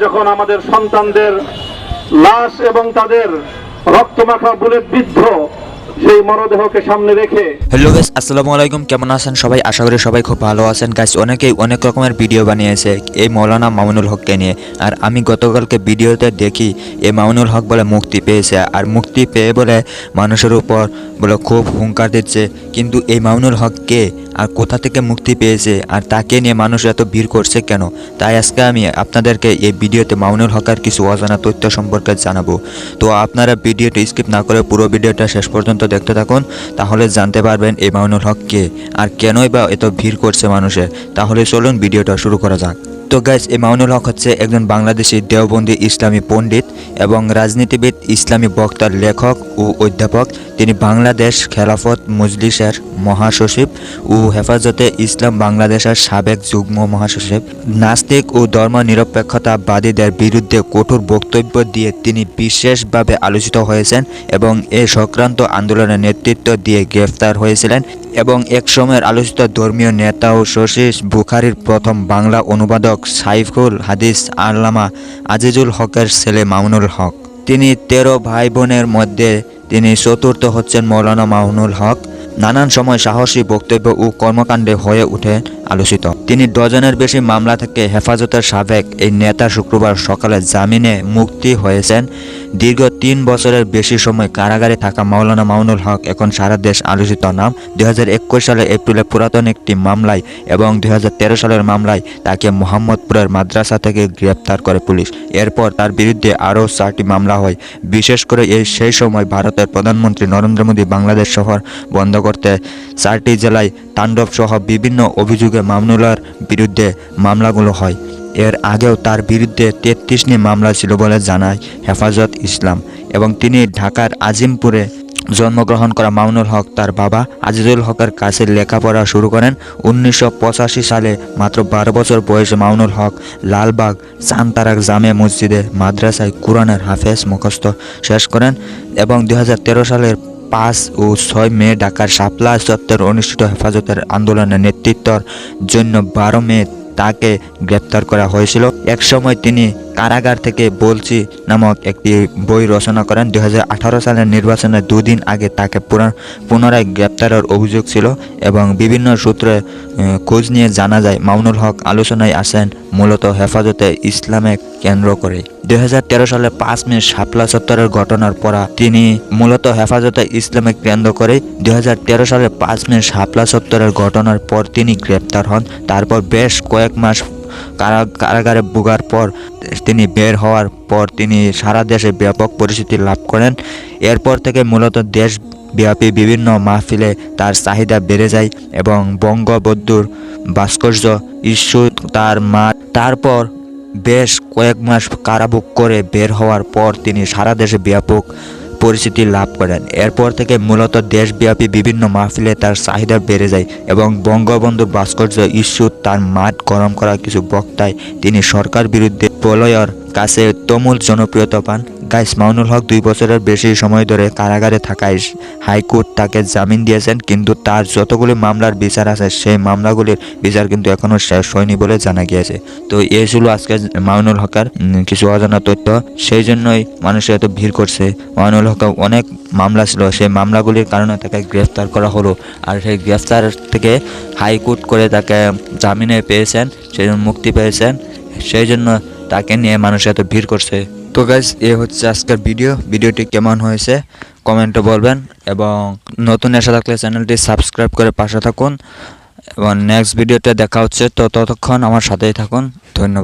যখন আমাদের সন্তানদের লাশ এবং তাদের রক্তমাখা বুলেট বিদ্ধ হ্যালো গাইস, আসসালামু আলাইকুম। কেমন আছেন সবাই? আশা করি সবাই খুব ভালো আছেন। গাইস, অনেকেই অনেক রকমের ভিডিও বানিয়েছে এই মৌলানা মামুনুল হককে নিয়ে। আর আমি গতকালকে ভিডিওতে দেখি এই মামুনুল হক বলে মুক্তি পেয়েছে। আর মুক্তি পেয়ে বলে মানুষের উপর বলে খুব হুঙ্কার দিচ্ছে। কিন্তু এই মামুনুল হক কে? আর কোথা থেকে মুক্তি পেয়েছে? আর তাকে নিয়ে মানুষ এত ভিড় করছে কেন? তাই আজকে আমি আপনাদেরকে এই ভিডিওতে মামুনুল হকের কিছু অজানা তথ্য সম্পর্কে জানাব। তো আপনারা ভিডিওটি স্কিপ না করে পুরো ভিডিওটা শেষ পর্যন্ত দেখতে থাকুন, তাহলে জানতে পারবেন এই মামুনুল হক কে আর কেনই বা এত ভিড় করছে মানুষে তাহলে চলুন ভিডিওটা শুরু করা যাক। তো গাইস এই মামুনুল হক হচ্ছে একজন বাংলাদেশি দেওবন্দি ইসলামী পণ্ডিত এবং রাজনীতিবিদ, ইসলামী বক্তার লেখক ও অধ্যাপক। তিনি বাংলাদেশ খেলাফত মজলিসের মহাসচিব ও হেফাজতে ইসলাম বাংলাদেশের সাবেক যুগ্ম মহাসচিব। নাস্তিক ও ধর্ম নিরপেক্ষতাবাদীদের বিরুদ্ধে কঠোর বক্তব্য দিয়ে তিনি বিশেষভাবে আলোচিত হয়েছেন এবং এ সংক্রান্ত আন্দোলনের নেতৃত্ব দিয়ে গ্রেফতার হয়েছিলেন। এবং এক সময়ের আলোচিত ধর্মীয় নেতা ও শশীষ বুখারির প্রথম বাংলা অনুবাদক সাইফুল হাদিস আল্লামা আজিজুল হকের ছেলে মামুনুল হক। তিনি তেরো ভাই বোনের মধ্যে তিনি চতুর্থ হচ্ছেন মৌলানা মামুনুল হক। নানান সময় সাহসী বক্তব্য ও কর্মকাণ্ডে হয়ে উঠে আলোচিত। তিনি ডজনের বেশি মামলা থেকে হেফাজতের সাবেক এই নেতা শুক্রবার সকালে জামিনে মুক্তি হয়েছেন। দীর্ঘ তিন বছরের বেশি সময় কারাগারে থাকা মাওলানা মামুনুল হক এখন সারা দেশ আলোচিত নাম। দুই সালের এপ্রিলে পুরাতন একটি মামলায় এবং দু হাজার তেরো সালের মামলায় তাকে মোহাম্মদপুরের মাদ্রাসা থেকে গ্রেপ্তার করে পুলিশ। এরপর তার বিরুদ্ধে আরও চারটি মামলা হয়। বিশেষ করে এই সেই সময় ভারতের প্রধানমন্ত্রী নরেন্দ্র মোদী বাংলাদেশ শহর বন্ধ করতে চারটি জেলায় তাণ্ডব সহ বিভিন্ন অভিযোগে মামনুলার বিরুদ্ধে মামলাগুলো হয়। এর আগেও তার বিরুদ্ধে তেত্রিশটি মামলা ছিল বলে জানায় হেফাজত ইসলাম এবং তিনি ঢাকার আজিমপুরে জন্মগ্রহণ করা মামুনুল হক তার বাবা আজিজুল হকের কাছে লেখাপড়া শুরু করেন। উনিশশো পঁচাশি সালে মাত্র বারো বছর বয়সে মামুনুল হক লালবাগ চান্তারাক জামে মসজিদে মাদ্রাসায় কোরআনের হাফেজ মুখস্থ শেষ করেন এবং দু হাজার তেরো সালের পাঁচ ও ছয় মে ঢাকার শাপলা চত্বর অনুষ্ঠিত হেফাজতের আন্দোলনের নেতৃত্বর জন্য বারো মে তাকে গ্রেপ্তার করা হয়েছিল। এক সময় তিনি কারাগার থেকে বলছি নামক একটি বই রচনা করেন। দু হাজার আঠারো সালের নির্বাচনের দুদিন আগে তাকে পুনরায় গ্রেপ্তারের অভিযোগ ছিল এবং বিভিন্ন সূত্রে খোঁজ নিয়ে জানা যায়, মামুনুল হক আলোচনায় আসেন মূলত হেফাজতে ইসলামে কেন্দ্র করে দুই হাজার তেরো সালে পাঁচ মে শাপলা চত্বরের ঘটনার পর তিনি মূলত হেফাজতে ইসলামে কেন্দ্র করে দুই হাজার তেরো সালে পাঁচ মে শাপলা চত্বরের ঘটনার পর তিনি গ্রেপ্তার হন। তারপর বেশ কয়েক মাস কারা- কারাগারে ভোগার পর তিনি বের হওয়ার পর তিনি সারা দেশে ব্যাপক পরিচিতি লাভ করেন। এরপর থেকে মূলত দেশ ব্যাপী বিভিন্ন মাহফিলে তার চাহিদা বেড়ে যায় এবং বঙ্গবন্ধুর ভাস্কর্য ইস্যু তার মা, তারপর বেশ কয়েক মাস কারাভোগ করে বের হওয়ার পর তিনি সারা দেশে ব্যাপক পরিচিতি লাভ করেন। এরপর থেকে মূলত দেশব্যাপী বিভিন্ন মাহফিলে তার চাহিদা বেড়ে যায় এবং বঙ্গবন্ধু ভাস্কর্য ইস্যু তার মাঠ গরম করা কিছু বক্তায় তিনি সরকার বিরুদ্ধে প্রলয়ের কাছে তমুল জনপ্রিয়তা পান। গাইস মাউনুল হক দুই বছরের বেশি সময় ধরে কারাগারে থাকায় হাইকোর্ট তাকে জামিন দিয়েছেন কিন্তু তার যতগুলি মামলার বিচার আছে, সেই মামলাগুলির বিচার কিন্তু এখনও শেষ হয়নি বলে জানা গিয়েছে তো এই ছিল আজকে মাউনুল হকের কিছু অজানা তথ্য। সেই জন্যই মানুষ এত ভিড় করছে মাউনুল হক অনেক মামলা ছিল সেই মামলাগুলির কারণে তাকে গ্রেফতার করা হলো। আর সেই গ্রেফতার থেকে হাইকোর্ট করে তাকে জামিনে পেয়েছেন, সেই মুক্তি পেয়েছেন। সেই জন্য তাকে নিয়ে মানুষ এত ভিড় করছে। তো গাইজ এ হচ্ছে আজকের ভিডিও ভিডিওটি কেমন হয়েছে? কমেন্টে বলবেন এবং নতুন এসে থাকলে চ্যানেলটি সাবস্ক্রাইব করে পাশে থাকুন। এবং নেক্সট ভিডিওতে দেখা হচ্ছে। তো ততক্ষণ আমার সাথেই থাকুন। ধন্যবাদ।